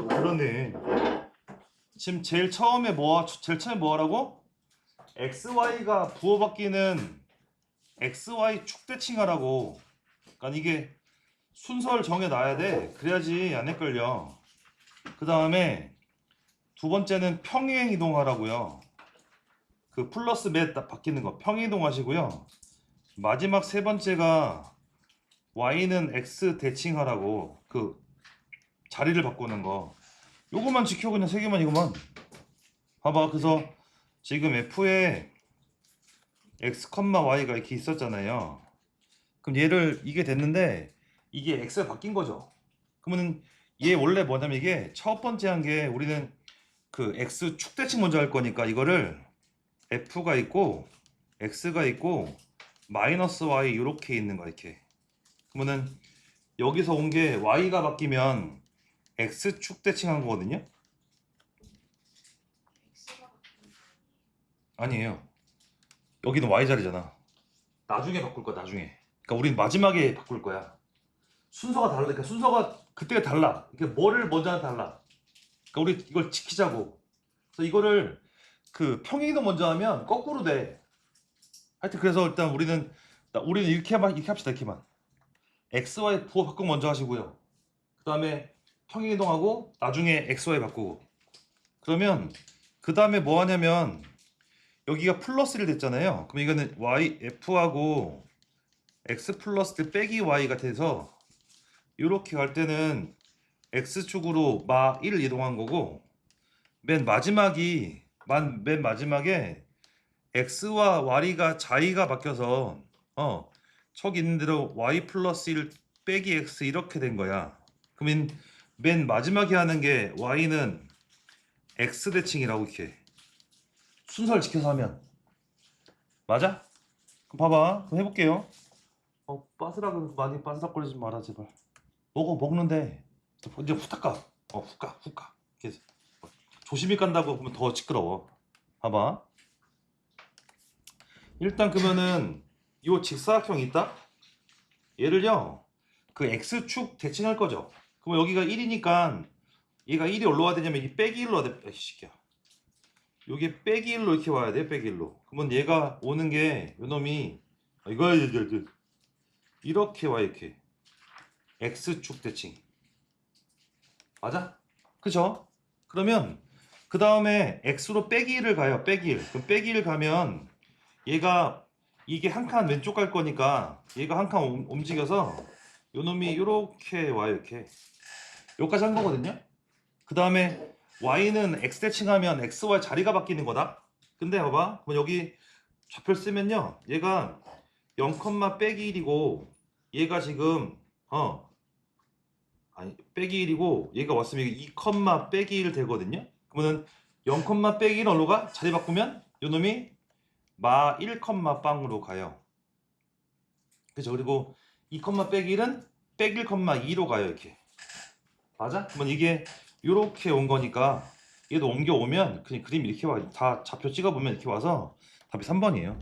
또 그러네. 지금 제일 처음에 뭐 제일 처음에 뭐 하라고? XY가 부호 바뀌는 XY 축대칭하라고. 그러니까 이게 순서를 정해 놔야 돼. 그래야지 안 헷갈려. 그 다음에 두 번째는 평행 이동하라고요. 그 플러스 몇딱 바뀌는 거 평행 이동하시고요. 마지막 세 번째가 y는 x 대칭하라고 그 자리를 바꾸는 거. 요거만 지켜 그냥 세 개만 이거만. 봐봐. 그래서 지금 f에 x, y가 이렇게 있었잖아요. 그럼 얘를 이게 됐는데 이게 x가 바뀐 거죠. 그러면 얘 원래 뭐냐면 이게 첫 번째 한 게 우리는 그 x 축대칭 먼저 할 거니까 이거를 f가 있고 x가 있고 마이너스 y 이렇게 있는 거 이렇게. 그러면은 여기서 온 게 y가 바뀌면 x 축 대칭한 거거든요. 아니에요. 여기는 y 자리잖아. 나중에 바꿀 거야 나중에. 그러니까 우린 마지막에 바꿀 거야. 순서가 다르니까 순서가 그때가 달라. 이게 뭐를 먼저 하나 달라. 그러니까 우리 이걸 지키자고. 그래서 이거를 그 평행이동 먼저 하면 거꾸로 돼. 하여튼 그래서 일단 우리는 나- 우리는 이렇게 만 이렇게 합시다 이렇게만. x, y 부호 바꾸고 먼저 하시고요. 그 다음에 평행이동하고 나중에 x, y 바꾸고. 그러면 그 다음에 뭐 하냐면 여기가 플러스 1 됐잖아요. 그럼 이거는 y f하고 x 플러스 1 빼기 y가 돼서 이렇게 갈 때는 x축으로 마 1을 이동한 거고 맨 마지막이 만, 맨 마지막에 x와 y가 자리가 바뀌어서 어 척 있는 대로 y 플러스 1 빼기 x 이렇게 된 거야. 그러면 맨 마지막에 하는 게 y는 x 대칭이라고 이렇게 순서를 지켜서 하면 맞아? 그럼 봐봐. 그럼 해볼게요. 어 빠스락은 많이 빠스락거리지 마라 제발. 먹어 먹는데 이제 후딱 가. 어 후까 후까. 이렇게. 조심히 간다고 보면 더 시끄러워. 봐봐. 일단 그러면은 요 직사각형 있다? 얘를요 그 x축 대칭할 거죠. 그럼 여기가 1이니까 얘가 1이 올라 와야 되냐면 이 빼기 1로 와야 돼. 이 새끼야. 요게 빼기 1로 이렇게 와야 돼. 빼기 1로. 그러면 얘가 오는 게 요놈이 아, 이거 이렇게 와 이렇게 x축 대칭 맞아? 그죠? 그러면 그 다음에 x로 빼기 1을 가요. 빼기 1. 그럼 빼기 1 가면 얘가 이게 한 칸 왼쪽 갈 거니까 얘가 한 칸 움직여서 요 놈이 이렇게 와요. 이렇게. 여기까지 한 거거든요. 그 다음에 y는 x 대칭하면 x, y 자리가 바뀌는 거다. 근데 봐봐. 그럼 여기 좌표 쓰면요. 얘가 0, 빼기 1이고 얘가 지금 어 아니 빼기 1이고 얘가 왔으면 이게 2, 빼기 1 되거든요. 그러면은 0, 빼기 1 어디로 가? 자리 바꾸면 요 놈이 마 1, 빵으로 가요. 그죠? 그리고 2, 빼기 1은 빼기 1, 2로 가요. 이렇게. 맞아? 그러면 이게 이렇게 온 거니까 얘도 옮겨오면 그냥 그림 이렇게 와. 다 좌표 찍어보면 이렇게 와서 답이 3번이에요.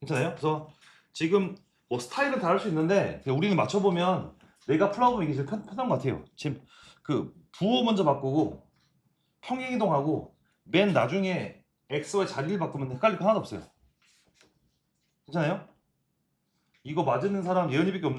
괜찮아요? 그래서 지금 뭐 스타일은 다할수 있는데 우리는 맞춰보면 내가 풀어보면 이게 제일 편, 편한 것 같아요. 지금 그 부호 먼저 바꾸고 평행이동하고 맨 나중에 x와 자리를 바꾸면 헷갈릴 거 하나도 없어요. 괜찮아요? 이거 맞는 사람 예은이밖에 없는데